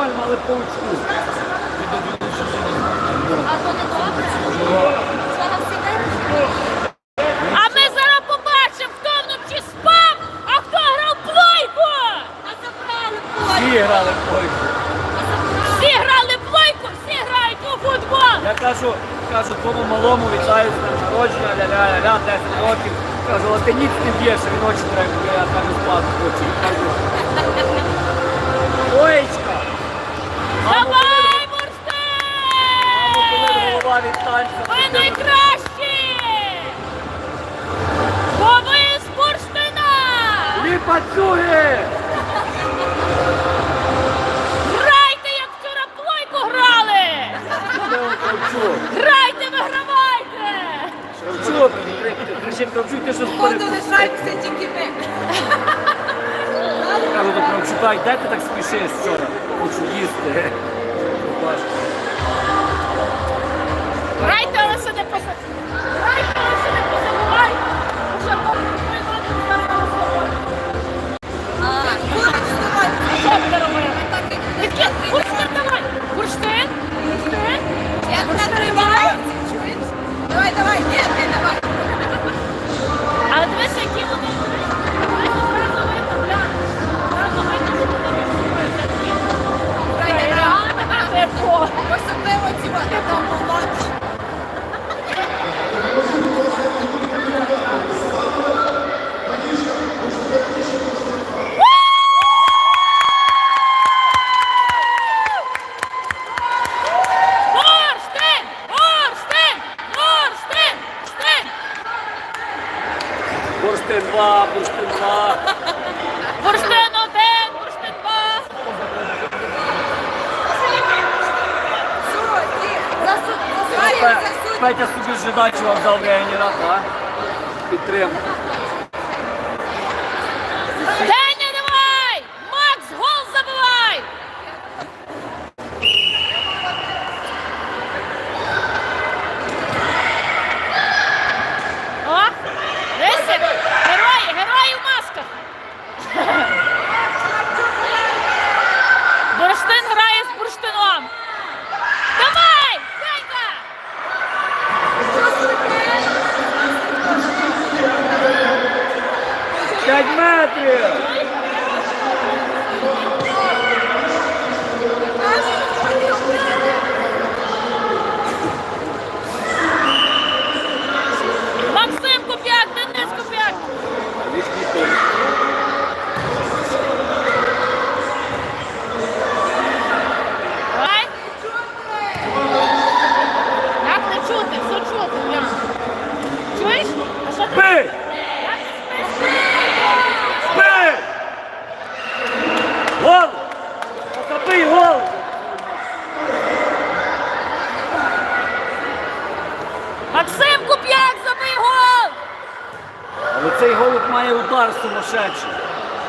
нормально, але по очку. працює! Грайте, як вчора плойку грали! Грайте, вигравайте! Шевчук! Кричим Кравчук, що Походу спорив? лишаємося тільки ми. Кажу до Кравчука, ти так спішиш вчора? Хочу їсти. Грайте, але ще не! Грайте, але ще не позабувайте! Що то? Петя собі жидачу вам дав реанератор, а? Підтримав. Але цей голуб має удар сумасшедший.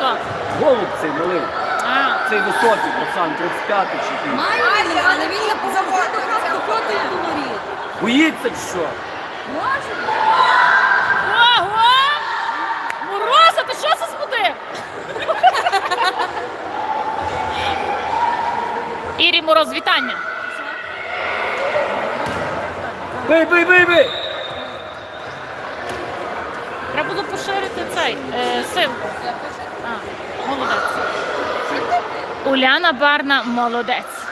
Так. Голуб цей малий. А. Цей високий пацан, 35-й чи який. Має він, але він як заводу виходить до воріт. Боїться чи що? Може. Ого! Мороза, ти що це збудив? Ірі Мороз, вітання. Бий, бий, бий, бий! Треба було поширити цей е, син. А, молодець. Уляна Барна молодець.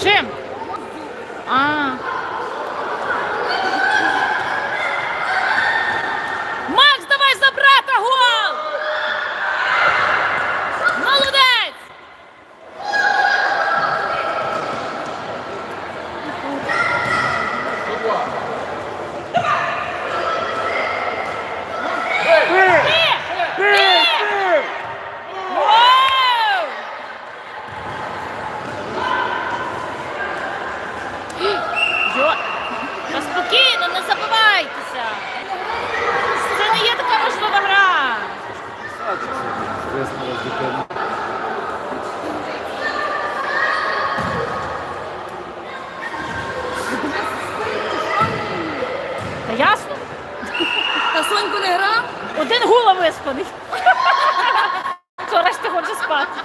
Czym? Один виспаний. Що решта хоче спати.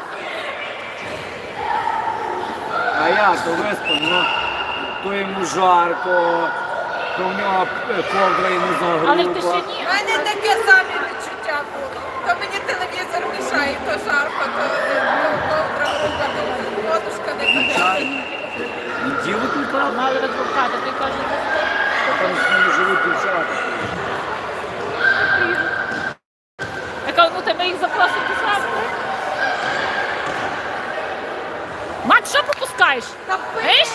А як то виспав, ну, то йому жарко, то в нього е, ковдра йому загруба. Але в У тишині. мене таке саме відчуття було. То мені телевізор мішає, то жарко, то добра рука, то подушка не ходить. І діло кілька, Мали відвертати, ти кажеш, а там з ними живуть дівчата. я кажу, ну тебе їх запросити сам. Макс, що пропускаєш? Та Видиш?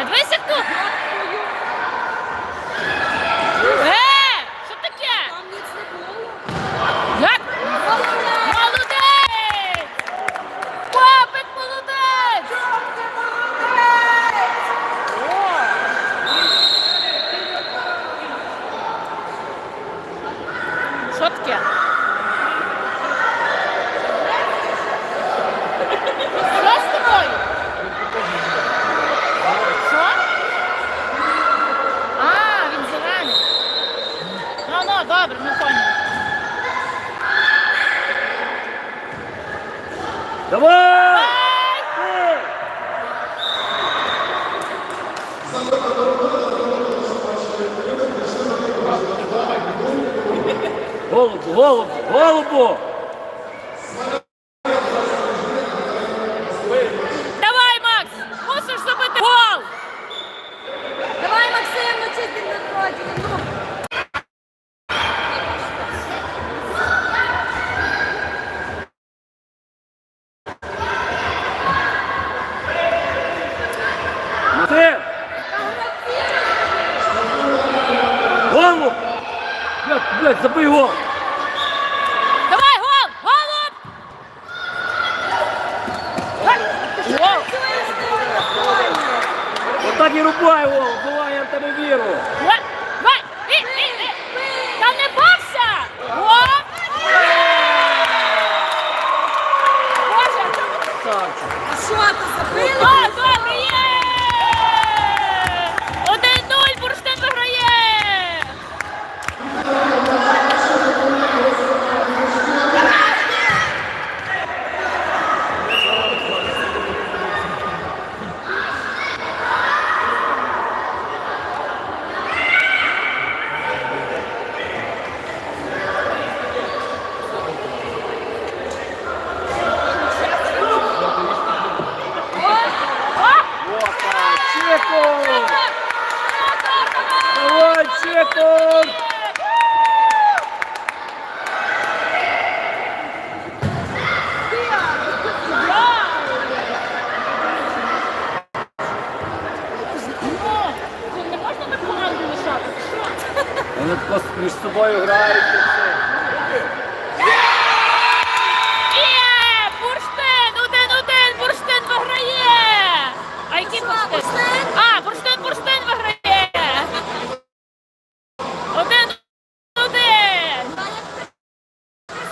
А дивись, як тут. Е, Lobo, Lobo! Між собою грають і все. Є! Бурштин! Один-один! Бурштин виграє! А який бурштин? А, бурштин, бурштин виграє! Один-один!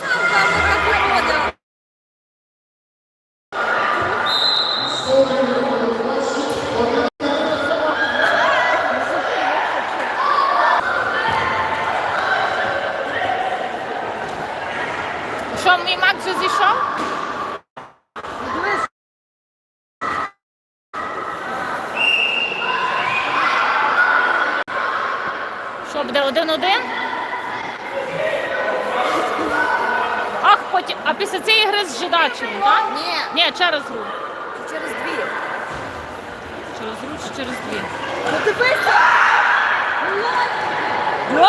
Сам там не виходив. Що, мій Мак вже зійшов? Що буде один-один? Ах, потім. А після цієї гри з жидачою, так? Ні, Ні, через гру. через дві. Через руч, через дві. Ну дивися! О!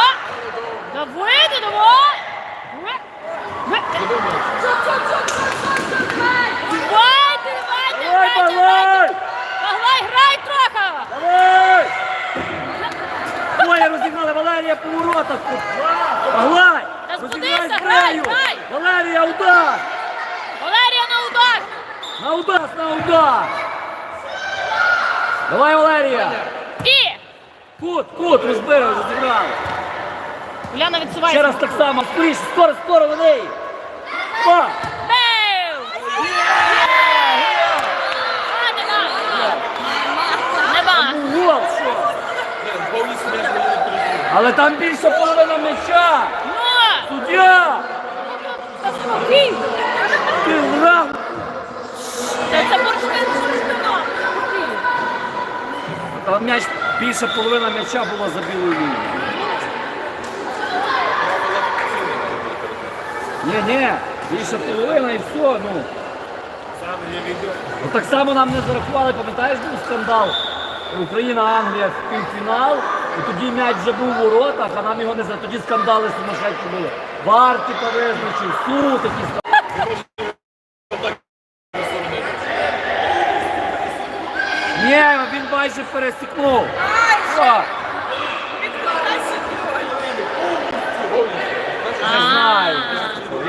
Давай! Давайте, давайте, Давай, грайте, Павлай! грайте! Павлай, грай трохи! Давай! Ой, розігнали Валерія по воротах. Грай! Валерія, удар! Валерія на удар! На удар, на удар! Давай, Валерія! І! Кут, кут, розбили, розіграли. Уляна Ще раз так само, скоріше, скоро, скоро, Валерій! Але там більше половина м'яча! Ну! Суддя! Ти бурштином! Там м'яч, більше половина м'яча була за білою лінією. Ні, ні, більше половина і все, ну. Ну, так само нам не зарахували, пам'ятаєш, був скандал. Україна-Англія в півфінал, і тоді м'яч вже був у воротах, а нам його не за тоді скандали сумасшедші були. Вар, типа, визначив, суд якісь. Ні, він майже пересікнув. Що? Не знаю.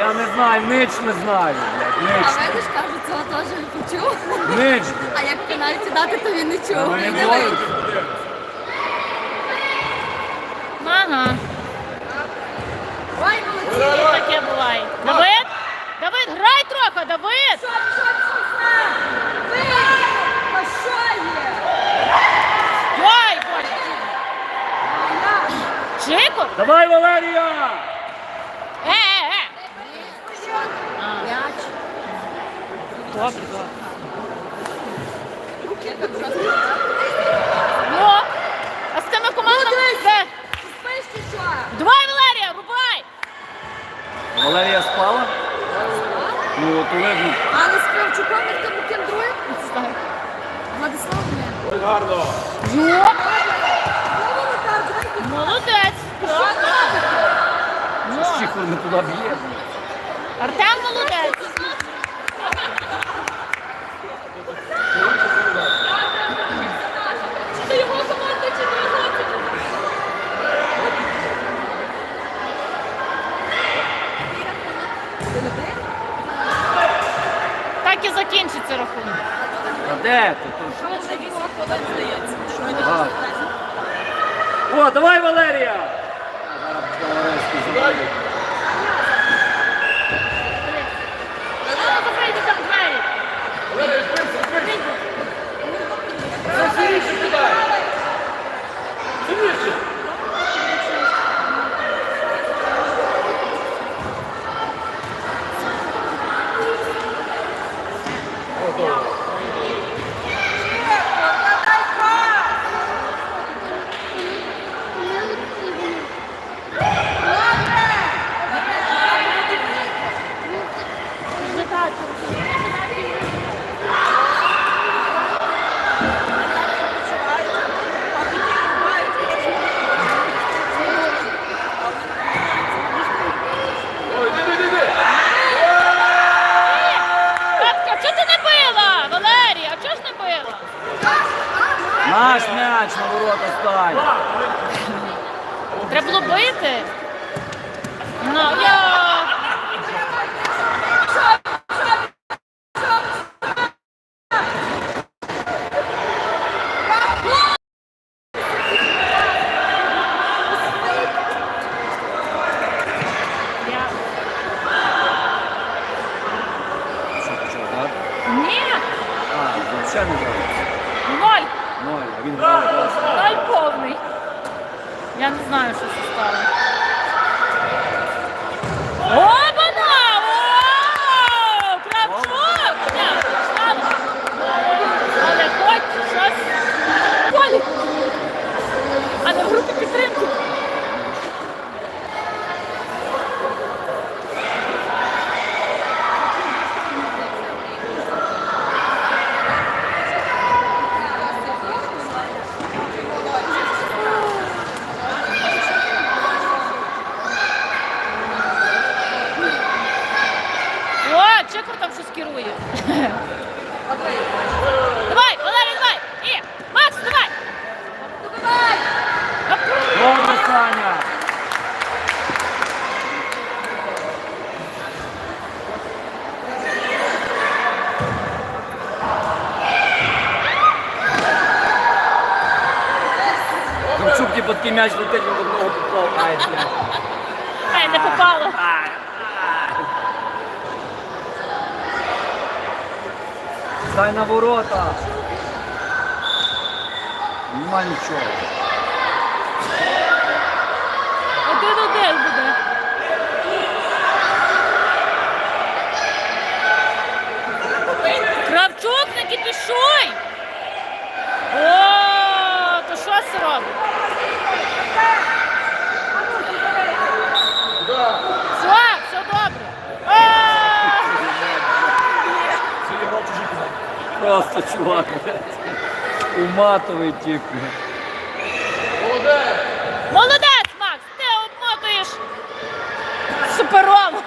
Я не знаю, нич не знаю. блядь, Нич. А видиш, кажуть, цього теж не почув. Нич. А як пенальті дати, то він не чув. Вони Він не вийде. Ага. Ой, молодці! І таке буває. Давид? Давид, грай трохи, Давид! Ой, Боже! Чику? Давай, Валерія! Е, е, е! М'яч. Добре, добре. Ну, а з тими командами... Що? Давай, Валерія, рубай! Валерія спала? Ну, то видно. Але з Кравчуком хто ким другим? Владислав не. Йо! Молодець! Ну, Чихо не туди б'є. Артем молодець! Чи то його команда, чи не його? Так і закінчиться рахунок. А де ти? Тут? Ага. О, давай, Валерія! А, не грав. ноль. Ноль, а він грав. класно. Ноль повний. Я не знаю, що це стало. Обана! О! Кравчук! Ні, стало. Але хоч щось. Полі! А не в групі підтримки. 確か。Ворота. Нема нічого. Один-один буде. Кравчук, не кипішуй! О, то що це робить? Все, все добре. А! Просто чувак, блядь. Уматовий тип. Молодець, Макс, ти обмотуєш суперово.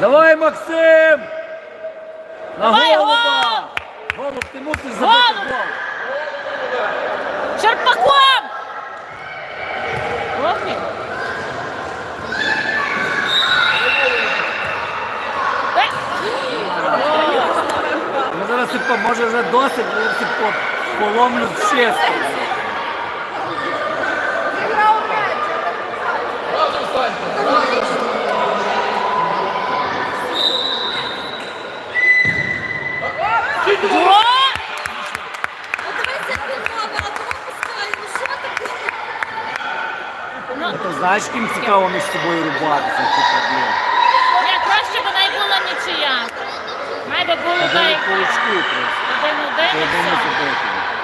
Давай, Максим! На Давай, голуба! Голуб, ти мусиш забити гол. Черпаком! Ох, він. Е, Ми зараз типу, може вже досить, але типу, поломлю чесно. Грав м'яч. О! Дивися, підмова, а то пускай. Ну що таке? Ну, знаєш, ким цікаво між собою рубатися, типу, блін. ні, краще б не була нічия. Би було Та по очку один-один і все.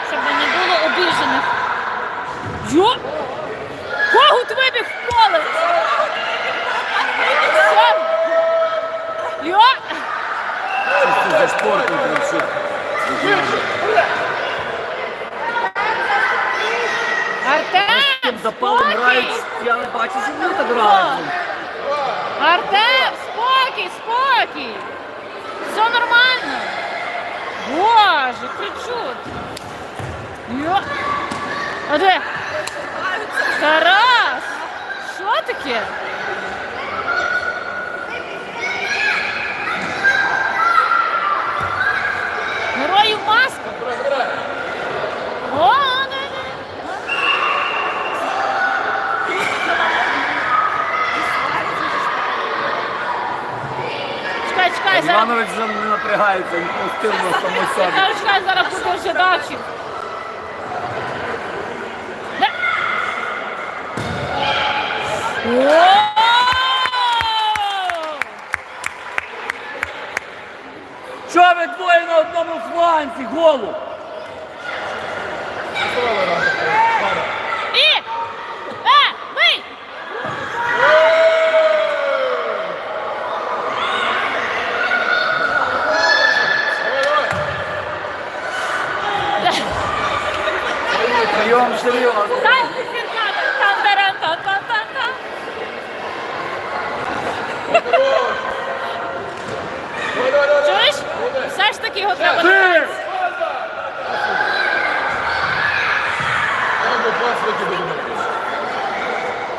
Щоб не було обіжених. Йо! Когут вибіг в поле! Все! Йо! Що за спорт, блін, що? Артем! Запалом спокій! грають, я бачу, що вони так грають. Артем, спокій, спокій! Все нормально! Боже, кричуть! Йо! А де? Тарас! Що таке? Герою маска! О, не, не. Чекай, зараз. Іванович вже не напрягається, він пустив на само собі. Чекай, чекай, зараз буде вже дачі. Що ви двоє на одному фланці, голуб? Його треба.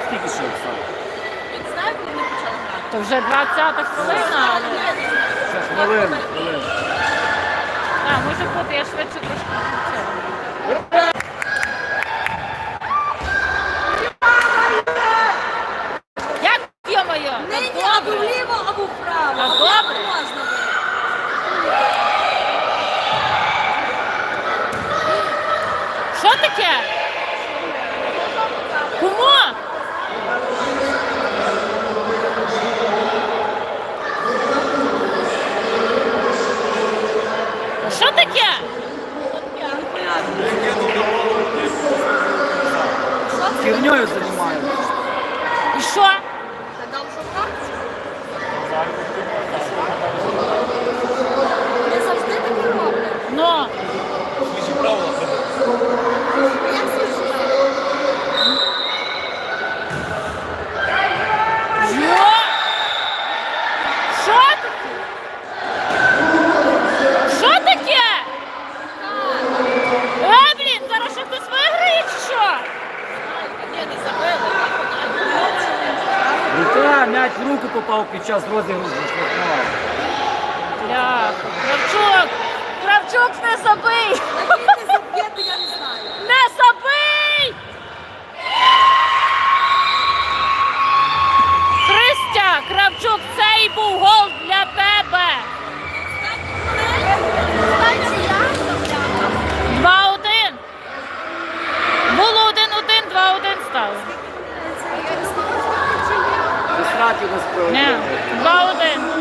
Скільки ще Олександр? Він знає, коли не почав грати. То вже 20 хвилина, але. Ще хвилину, хвилину. А, може бути, я швидше трошки включила. Як йо-моє? Не, ні, Та або добре. вліво, або вправо. Та Або добре. можна було. Що таке? Кому? Що таке? Херньою займаюся. І що? Та дав що карточку. Вони завжди такі роблять. Ну, Як слушай? Йо! Що таке? Що таке? Е, блін, зараз ще хтось виграє чи що? Ні, не забили. Рука, м'яч в руку попав під час розіграшу штрафного. Кравчук! Кравчук, не забий! Не знаю. Забий! Христя, Кравчук, цей був гол для тебе. 2-1. Було 1-1, 2-1 стало. Сраки Ні, 2-1.